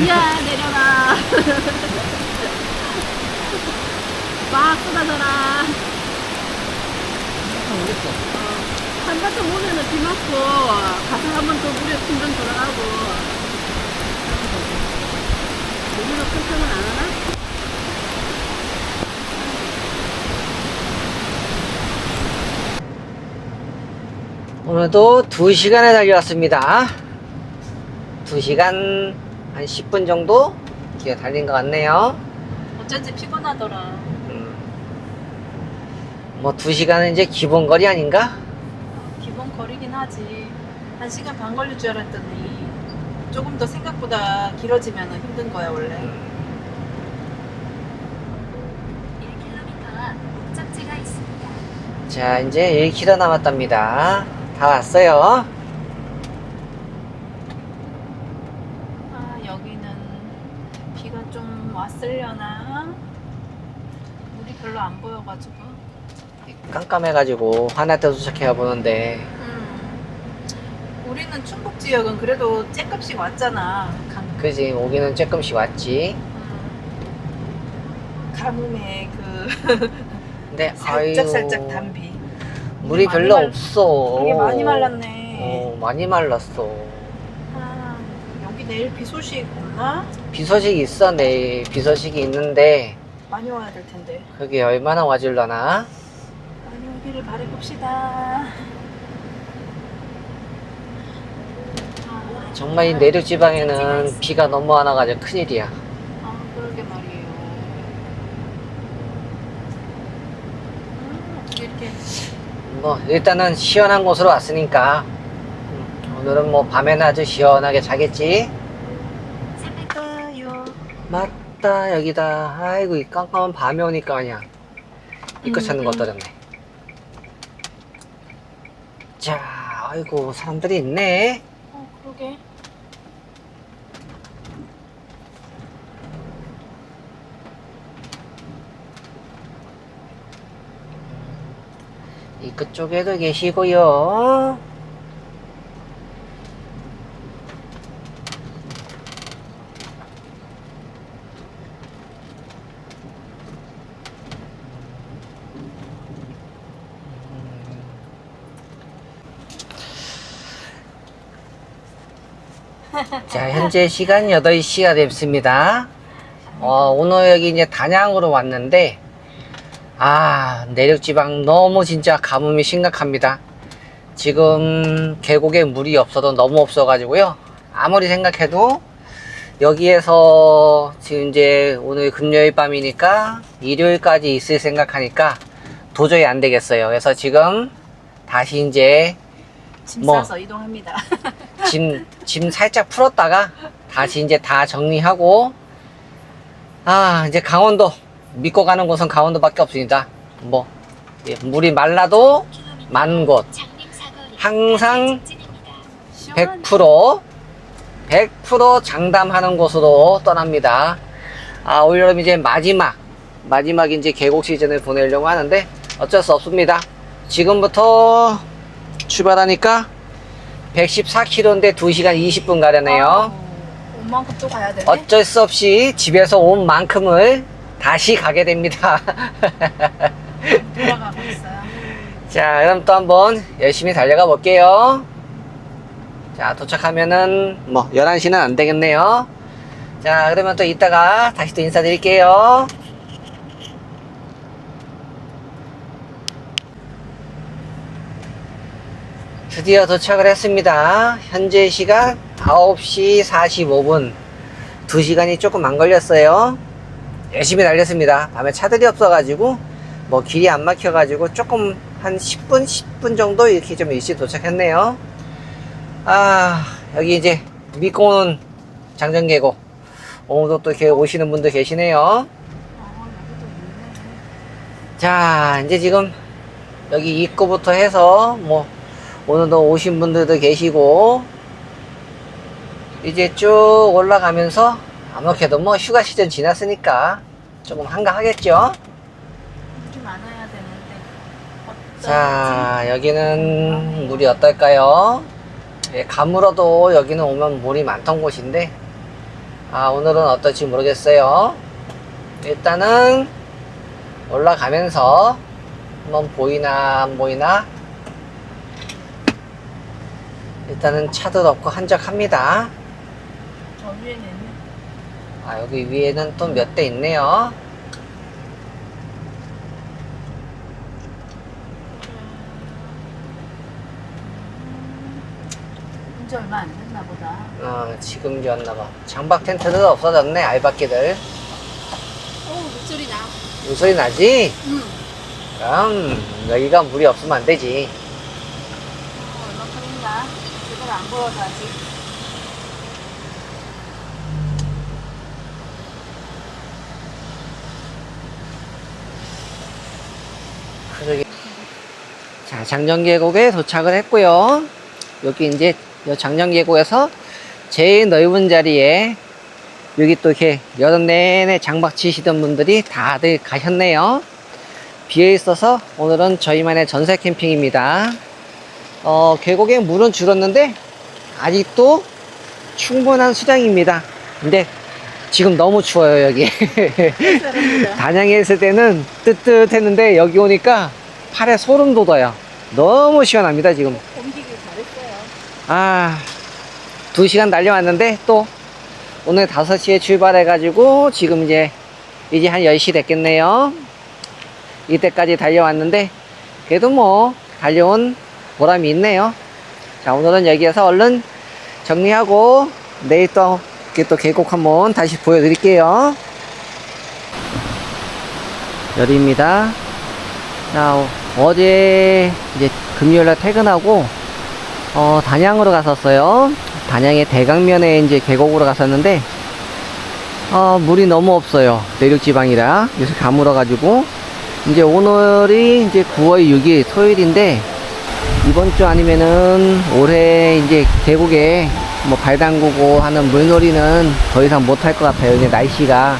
이야 내려라 막 쏟아져라 한바탕 오면은 비 맞고 가서 한번 더 물에 충전 돌아가고 너무나 걱정은 안 하나? 오늘도 2시간에 달려왔습니다. 2시간 한 10분 정도 기어 달린 것 같네요. 어쩐지 피곤하더라 음. 뭐 2시간은 이제 기본 거리 아닌가? 기본 거리긴 하지 한 시간 반 걸릴 줄 알았더니 조금 더 생각보다 길어지면 힘든 거야 원래 음. 1km 앞 목적지가 있습니다. 자, 이제 1km 남았답니다. 다 왔어요. 아 여기는 비가 좀 왔으려나 물이 별로 안 보여가지고 깜깜해가지고 화날 때 도착해야 보는데 음. 우리는 충북 지역은 그래도 쬐끔씩 왔잖아 강, 그지 오기는 조금씩 왔지. 음. 가뭄에 그 근데 살짝 아유, 살짝 단비 물이 많이 별로 말- 없어. 되게 많이 말랐네 어, 많이 말랐어. 아, 내일 비 소식 없나? 비 소식이 있어 내일. 비 소식이 있는데. 많이 와야 될 텐데. 그게 얼마나 와줄라나? 많이 오기를 바래봅시다. 아, 정말 이 내륙 지방에는 비가 너무 안 와가지고 큰일이야. 아 그러게 말이에요. 음, 어떻게 이렇게. 뭐 일단은 시원한 곳으로 왔으니까. 음, 오늘은 뭐 밤에는 아주 시원하게 자겠지. 300km 맞다 여기다. 아이고 이 깜깜한 밤에 오니까 그냥 입구 찾는 거 음. 어떠렸네. 자, 아이고 사람들이 있네. 어 그러게 입구 쪽에도 계시고요. 자, 현재 시간 8시가 됐습니다. 어, 오늘 여기 이제 단양으로 왔는데, 아, 내륙지방 너무 진짜 가뭄이 심각합니다. 지금 계곡에 물이 없어도 너무 없어가지고요. 아무리 생각해도 여기에서 지금 이제 오늘 금요일 밤이니까 일요일까지 있을 생각하니까 도저히 안 되겠어요. 그래서 지금 다시 이제 짐 뭐. 싸서 이동합니다 짐, 짐 살짝 풀었다가 다시 이제 다 정리하고 아 이제 강원도 믿고 가는 곳은 강원도밖에 없습니다. 뭐 예, 물이 말라도 만 곳. 항상 100% 100% 장담하는 곳으로 떠납니다. 아 올여름 이제 마지막 마지막 이제 계곡 시즌을 보내려고 하는데 어쩔 수 없습니다. 지금부터 출발하니까 114km인데 2시간 20분 가려네요. 온만큼 또 가야 되네 어쩔 수 없이 집에서 온 만큼을 다시 가게 됩니다. 돌아가고 있어요 자, 그럼 또 한번 열심히 달려가 볼게요. 자, 도착하면은 뭐 11시는 안 되겠네요. 자, 그러면 또 이따가 다시 또 인사드릴게요. 드디어 도착을 했습니다. 현재 시간 9시 45분. 2시간이 조금 안 걸렸어요. 열심히 달렸습니다. 밤에 차들이 없어가지고, 뭐 길이 안 막혀가지고 조금 한 10분, 10분 정도 이렇게 좀 일찍 도착했네요. 아, 여기 이제 믿고 오는 장정계곡. 오늘도 또 이렇게 오시는 분도 계시네요. 자, 이제 지금 여기 입구부터 해서 뭐 오늘도 오신 분들도 계시고 이제 쭉 올라가면서 아무래도 뭐 휴가 시즌 지났으니까 조금 한가하겠죠? 물이 많아야 되는데 자, 여기는 물이 어떨까요? 예, 가물어도 여기는 오면 물이 많던 곳인데, 아, 오늘은 어떨지 모르겠어요. 일단은 올라가면서 한번 보이나 안 보이나 일단은 차도 넣고 한적합니다. 저 위에는 아, 여기 위에는 또 몇 대 있네요. 얼마 안 됐나 보다. 어, 지금 지었나봐. 장박 텐트들 없어졌네, 알바끼들. 오 목소리 나. 물소리 나지? 응. 그럼, 여기가 물이 없으면 안 되지. 어, 얼마큼인가? 제대로 안 보여서 아직. 자, 장정 계곡에 도착을 했고요. 여기 이제 이 장정 계곡에서 제일 넓은 자리에 여기 또 이렇게 여름 내내 장박 치시던 분들이 다들 가셨네요. 비에 있어서 오늘은 저희만의 전세 캠핑입니다. 어, 계곡에 물은 줄었는데 아직도 충분한 수량입니다. 근데 지금 너무 추워요, 여기. 단양에 있을 때는 뜨뜻했는데 여기 오니까 팔에 소름 돋아요. 너무 시원합니다, 지금. 옮기길 잘했어요. 아, 두 시간 달려왔는데 또 오늘 5시에 출발해 가지고 지금 이제 이제 한 10시 됐겠네요. 이때까지 달려왔는데 그래도 뭐 달려온 보람이 있네요. 자, 오늘은 여기에서 얼른 정리하고 내일 또 또 계곡 한번 다시 보여드릴게요. 열입니다. 자, 어- 어제 이제 금요일날 퇴근하고 어, 단양으로 갔었어요. 단양의 대강면에 이제 계곡으로 갔었는데, 어, 물이 너무 없어요. 내륙 지방이라. 요새 가물어 가지고. 이제 오늘이 이제 9월 6일 토요일인데, 이번 주 아니면은 올해 이제 계곡에 뭐 발 담그고 하는 물놀이는 더 이상 못 할 것 같아요. 이제 날씨가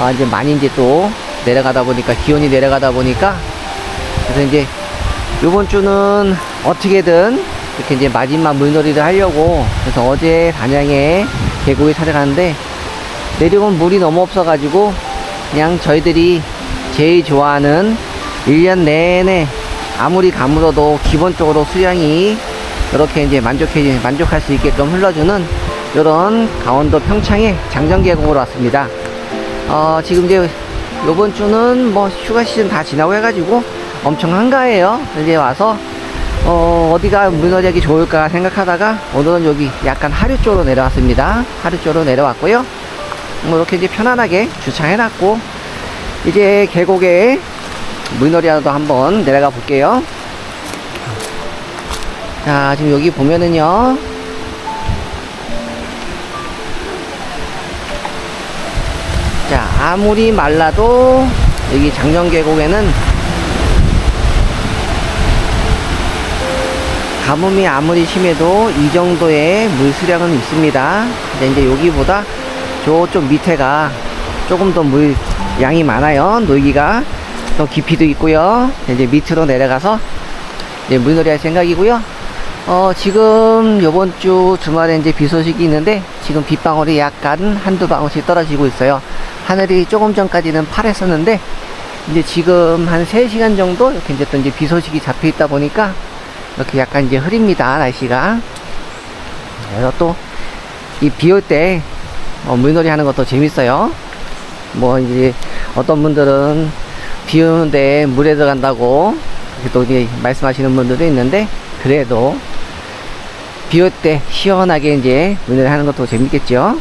아, 이제 많이 이제 또 내려가다 보니까, 기온이 내려가다 보니까, 그래서 이제 요번 주는 어떻게든 이렇게 이제 마지막 물놀이를 하려고 그래서 어제 단양에 계곡에 찾아갔는데 내륙은 물이 너무 없어가지고 그냥 저희들이 제일 좋아하는 1년 내내 아무리 가물어도 기본적으로 수량이 이렇게 이제 만족해 만족할 수 있게끔 흘러주는 이런 강원도 평창의 장정계곡으로 왔습니다. 어, 지금 이제 요번 주는 뭐 휴가 시즌 다 지나고 해가지고 엄청 한가해요. 이제 와서 어, 어디가 물놀이하기 좋을까 생각하다가 오늘은 여기 약간 하류 쪽으로 내려왔습니다. 하류 쪽으로 내려왔고요. 뭐 이렇게 이제 편안하게 주차해놨고 이제 계곡에 물놀이라도 한번 내려가 볼게요. 자, 지금 여기 보면은요. 자, 아무리 말라도 여기 장정계곡에는 가뭄이 아무리 심해도 이 정도의 물 수량은 있습니다. 근데 이제 여기보다 저쪽 밑에가 조금 더 물 양이 많아요. 놀기가 더 깊이도 있고요. 이제 밑으로 내려가서 이제 물놀이 할 생각이고요. 어, 지금 요번 주 주말에 이제 비 소식이 있는데 지금 빗방울이 약간 한두 방울씩 떨어지고 있어요. 하늘이 조금 전까지는 파랬었는데 이제 지금 한 3시간 정도 이렇게 이제 또 이제 비 소식이 잡혀 있다 보니까 이렇게 약간 이제 흐립니다 날씨가 그래서 또 이 비 올때 어, 물놀이 하는 것도 재밌어요 뭐 이제 어떤 분들은 비 오는데 물에 들어간다고 또 이제 말씀하시는 분들도 있는데 그래도 비 올 때 시원하게 이제 물놀이 하는 것도 재밌겠죠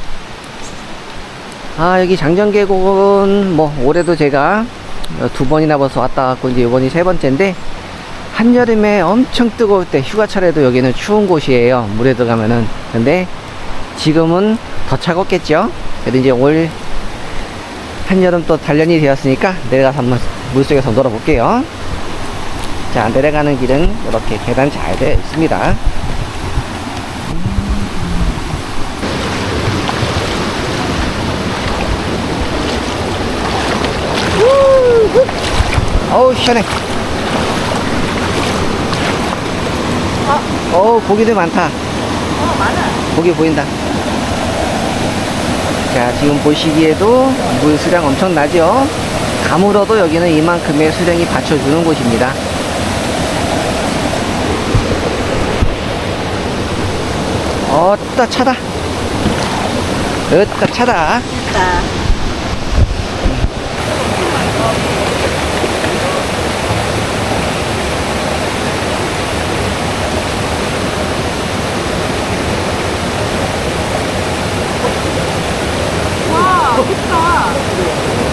아 여기 장정계곡은 뭐 올해도 제가 두 번이나 벌써 왔다 갔고 이제 이번이 세 번째인데 한여름에 엄청 뜨거울 때 휴가철에도 여기는 추운 곳이에요. 물에 들어가면은. 근데 지금은 더 차갑겠죠? 그래도 이제 올 한여름 또 단련이 되었으니까 내려가서 한번 물속에서 놀아볼게요. 자, 내려가는 길은 이렇게 계단 잘 되어 있습니다. 어우, 시원해. 어 고기들 많다. 어, 많아. 고기 보인다. 자, 지금 보시기에도 물 수량 엄청나죠? 가물어도 여기는 이만큼의 수량이 받쳐주는 곳입니다. 어따 차다. 어따 차다. 자, 와, 멋있다.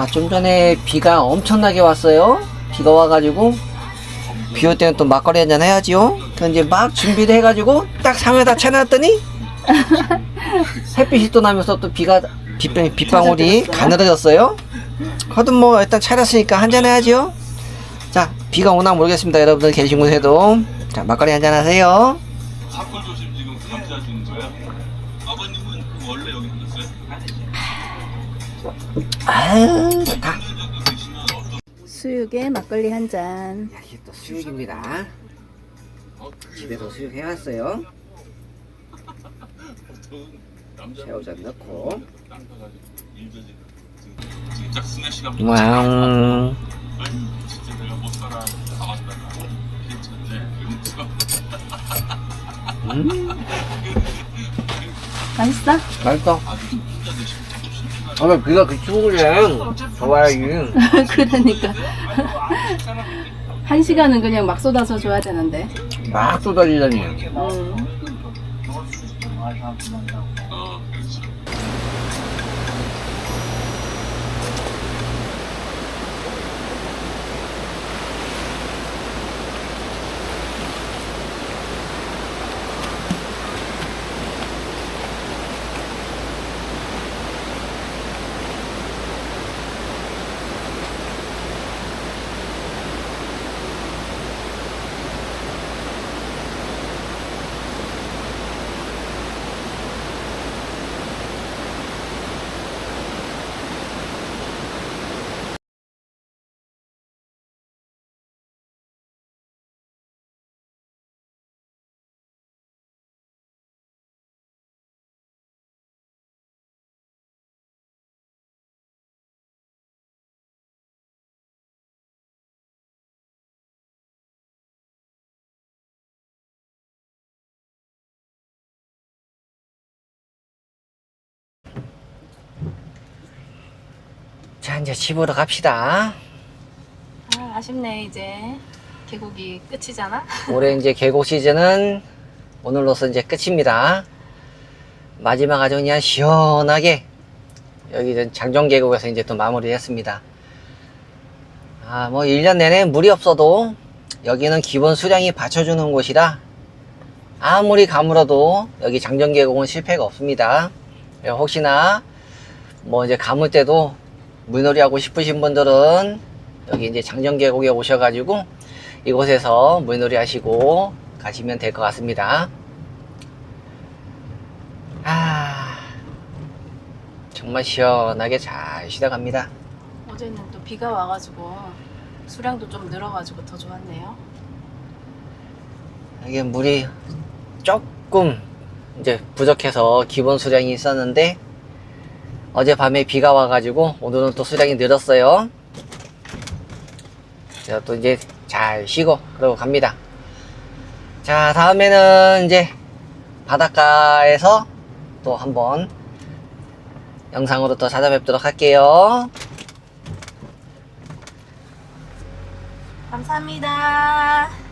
아, 좀 전에 비가 엄청나게 왔어요. 비가 와가지고, 비 올 때는 또 막걸리 한잔 해야지요. 그 이제 막 준비를 해가지고, 딱 상에다 차놨더니, 햇빛이 또 나면서 또 비가, 빗방, 빗방울이 가늘어졌어요. 하여튼 뭐, 일단 차렸으니까 한잔 해야지요. 자, 비가 오나 모르겠습니다. 여러분들 계신 곳에도. 자, 막걸리 한잔 하세요. 아유, 좋다. 수육에 막걸리 한 잔. 야, 이게 또 수육입니다. 집에서 수육 해왔어요. 새우젓 넣고. 와우. 음, 맛있어? 맛있어. 아, 왜 비가 그치고 그래. 좋아요. 그러니까. 한 시간은 그냥 막 쏟아서 줘야 되는데. 막 쏟아지다니. 음. 자, 이제 집으로 갑시다. 아, 아쉽네 이제 계곡이 끝이잖아. 올해 이제 계곡 시즌은 오늘로서 이제 끝입니다. 마지막 아주 그냥 시원하게 여기 이제 장정 계곡에서 이제 또 마무리 했습니다. 아, 뭐 1년 내내 물이 없어도 여기는 기본 수량이 받쳐주는 곳이라 아무리 가물어도 여기 장정 계곡은 실패가 없습니다. 예, 혹시나 뭐 이제 가물 때도 물놀이 하고 싶으신 분들은 여기 이제 장정 계곡에 오셔가지고 이곳에서 물놀이 하시고 가시면 될 것 같습니다. 아, 정말 시원하게 잘 쉬다 갑니다. 어제는 또 비가 와가지고 수량도 좀 늘어가지고 더 좋았네요. 이게 물이 조금 이제 부족해서 기본 수량이 있었는데 어젯밤에 비가 와가지고 오늘은 또 수량이 늘었어요. 제가 또 이제 잘 쉬고 그러고 갑니다. 자, 다음에는 이제 바닷가에서 또 한번 영상으로 또 찾아뵙도록 할게요. 감사합니다.